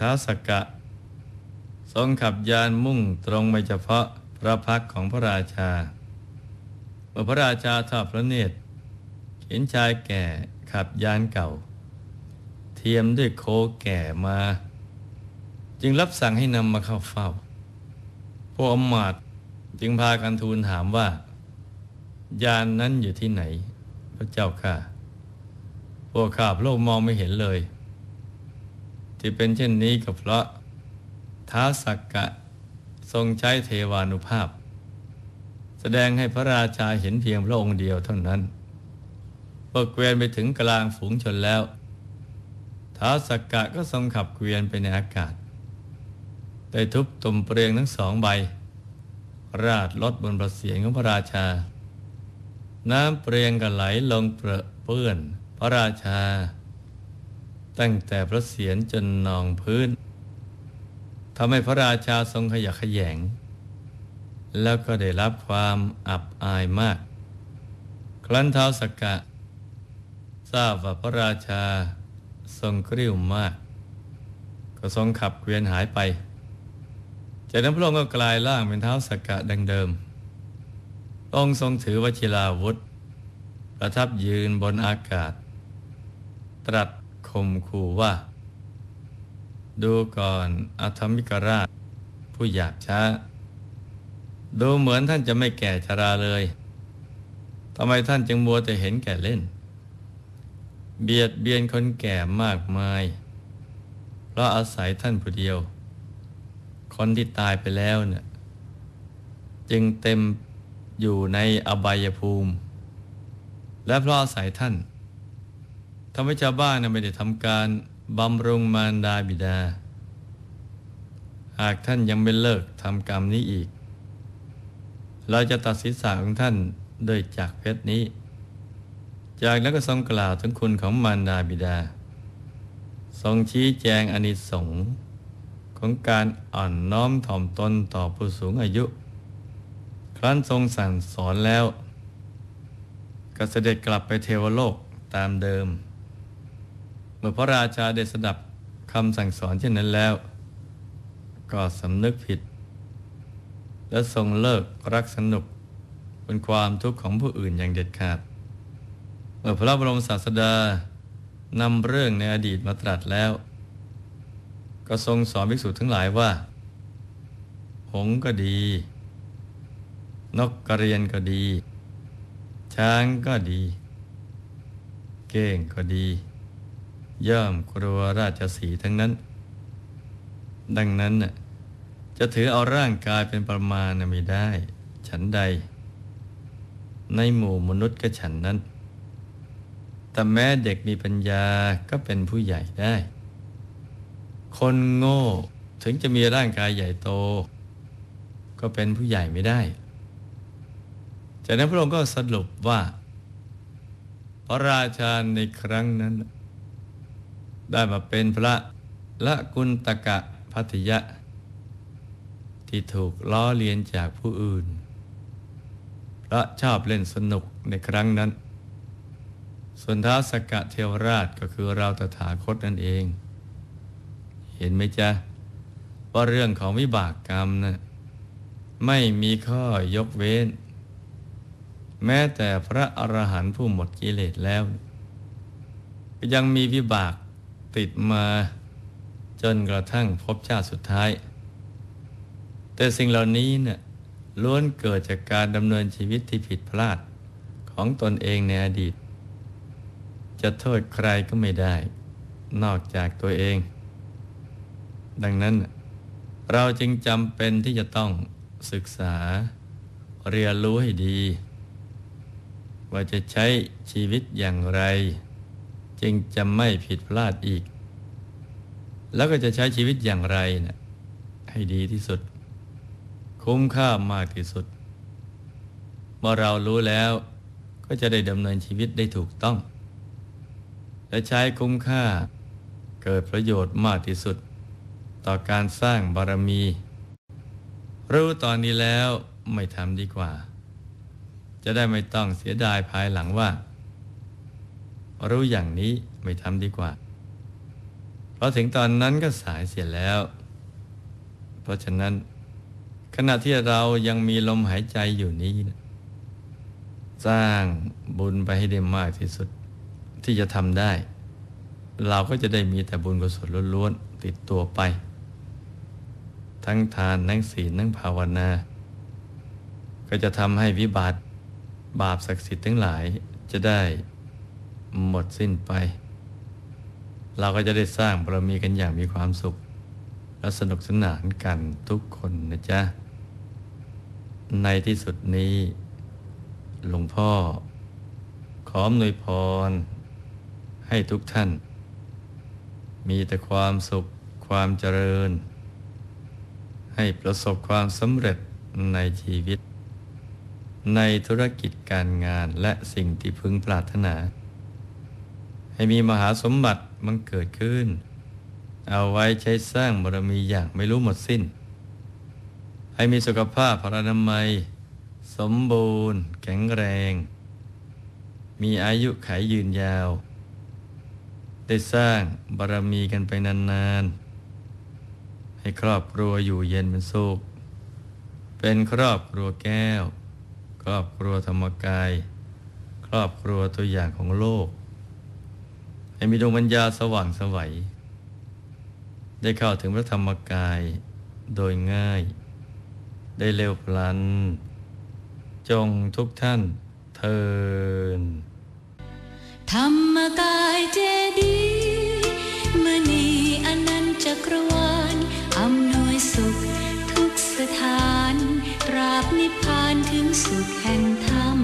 ท้าสกกะ ทรงขับยานมุ่งตรงไปเฉพาะพระพักของพระราชาเมื่อพระราชาทอดพระเนตรเห็นชายแก่ขับยานเก่า เทียมด้วยโคแก่มา จึงรับสั่งให้นำมาเข้าเฝ้า พวกอมมาตจึงพากันทูลถามว่า ยานนั้นอยู่ที่ไหน พระเจ้าค่ะ พวกข้าพระองค์มองไม่เห็นเลย ที่เป็นเช่นนี้ก็เพราะท้าสักกะทรงใช้เทวานุภาพ แสดงให้พระราชาเห็นเพียงพระองค์เดียวเท่านั้นเมื่อเกวียนไปถึงกลางฝูงชนแล้วท้าสักกะก็ทรงขับเกวียนไปในอากาศ ได้ทุบตุ่มเปลียงทั้งสองใบ ราดลดบนประเสียงของพระราชา น้ำเปลียงก็ไหลลงเปรอะเปื้อนพระราชา ตั้งแต่พระเสียรจนนองพื้นทำให้พระราชาทรงขยักขยง แล้วก็ได้รับความอับอายมาก ครั้นเท้าสกกะ ทราบว่าพระราชาทรงกริ้วมาก ก็ทรงขับเกวียนหายไปจากนั้นพระองค์ก็กลายร่างเป็นเท้าสกกะดังเดิมองทรงถือวชิราวุธ ประทับยืนบนอากาศ ตรัส คมขู่ว่า ดูก่อนอธรรมิกราช ผู้หยาบช้า ดูเหมือนท่านจะไม่แก่ชราเลยทำไมท่านจึงมัวแต่เห็นแก่เล่น เบียดเบียนคนแก่มากมาย เพราะอาศัยท่านผู้เดียว คนที่ตายไปแล้วเนี่ยจึงเต็มอยู่ในอบายภูมิ และเพราะอาศัยท่าน ทำให้ชาวบ้านไม่ได้ทำการบำรุงมารดาบิดา หากท่านยังไม่เลิกทำกรรมนี้อีก เราจะตัดสินสาของท่านโดยจากเพชรนี้ จากนั้นก็ทรงกล่าวถึงคุณของมารดาบิดา ทรงชี้แจงอนิสงส์ของการอ่อนน้อมถ่อมตนต่อผู้สูงอายุ ครั้นทรงสั่งสอนแล้ว ก็เสด็จกลับไปเทวโลกตามเดิม มื่อพระราชาได้สดับคำสั่งสอนเช่นนั้นแล้ว ก็สำนึกผิด และทรงเลิกรักสนุกเป็นความทุกข์ของผู้อื่นอย่างเด็ดขาด เมื่อพระบรมศาสดานำเรื่องในอดีตมาตรัสแล้ว ก็ทรงสอนภิกษุทั้งหลายว่า หงก็ดี นกกระเรียนก็ดี ช้างก็ดี เก้งก็ดี ย่อมกลัวราชสีทั้งนั้น ดังนั้นจะถือเอาร่างกายเป็นประมาณไม่ได้ ฉันใด ในหมู่มนุษย์ก็ฉันนั้น แต่แม้เด็กมีปัญญาก็เป็นผู้ใหญ่ได้ คนโง่ถึงจะมีร่างกายใหญ่โต ก็เป็นผู้ใหญ่ไม่ได้ จากนั้นพระองค์ก็สรุปว่า พระราชาในครั้งนั้น ได้มาเป็นพระละกุณตกะพัทยะ ที่ถูกล้อเลียนจากผู้อื่น พระชอบเล่นสนุกในครั้งนั้น ส่วนท้าสกะเทวราชก็คือเราตถาคตนั่นเอง เห็นไหมจ๊ะ ว่าเรื่องของวิบากกรรมนะไม่มีข้อยกเว้น แม้แต่พระอรหันต์ผู้หมดกิเลสแล้ว ยังมีวิบาก ติดมาจนกระทั่งพบชาติสุดท้าย แต่สิ่งเหล่านี้เนี่ยล้วนเกิดจากการดำเนินชีวิตที่ผิดพลาดของตนเองในอดีต จะโทษใครก็ไม่ได้ นอกจากตัวเอง ดังนั้น เราจึงจำเป็นที่จะต้องศึกษาเรียนรู้ให้ดี ว่าจะใช้ชีวิตอย่างไร จึงจะไม่ผิดพลาดอีก แล้วก็จะใช้ชีวิตอย่างไรนะให้ดีที่สุด คุ้มค่ามากที่สุด เมื่อเรารู้แล้วก็จะได้ดำเนินชีวิตได้ถูกต้อง และใช้คุ้มค่าเกิดประโยชน์มากที่สุด ต่อการสร้างบารมี รู้ตอนนี้แล้วไม่ทำดีกว่า จะได้ไม่ต้องเสียดายภายหลังว่า รู้อย่างนี้ไม่ทำดีกว่า เพราะถึงตอนนั้นก็สายเสียแล้ว เพราะฉะนั้น ขณะที่เรายังมีลมหายใจอยู่นี้ สร้างบุญไปให้ได้มากที่สุดที่จะทำได้ เราก็จะได้มีแต่บุญกุศลล้วนๆติดตัวไป ทั้งทานทั้งศีลทั้งภาวนา ก็จะทำให้วิบัติบาปศักดิ์สิทธิ์ทั้งหลายจะได้ หมดสิ้นไป เราก็จะได้สร้างบารมีกันอย่างมีความสุข และสนุกสนานกันทุกคนนะจ๊ะ ในที่สุดนี้ หลวงพ่อ ขออำนวยพร ให้ทุกท่าน มีแต่ความสุขความเจริญ ให้ประสบความสำเร็จในชีวิต ในธุรกิจการงานและสิ่งที่พึงปรารถนา ให้มีมหาสมบัติมันเกิดขึ้น เอาไว้ใช้สร้างบารมีอย่างไม่รู้หมดสิ้น ให้มีสุขภาพพลานามัย สมบูรณ์ แข็งแรง มีอายุขายยืนยาว ได้สร้างบารมีกันไปนานๆ ให้ครอบครัวอยู่เย็นเป็นสุข เป็นครอบครัวแก้ว ครอบครัวธรรมกาย ครอบครัวตัวอย่างของโลก ให้มีดวงปัญญาสว่างสวัย ได้เข้าถึงพระธรรมกายโดยง่าย ได้เร็วพลัน จงทุกท่านเทินธรรมกายเจดีย์มณีอนันตจักรวาลอำนวยสุขทุกสถานตราบนิพพานถึงสุขแห่งธรรม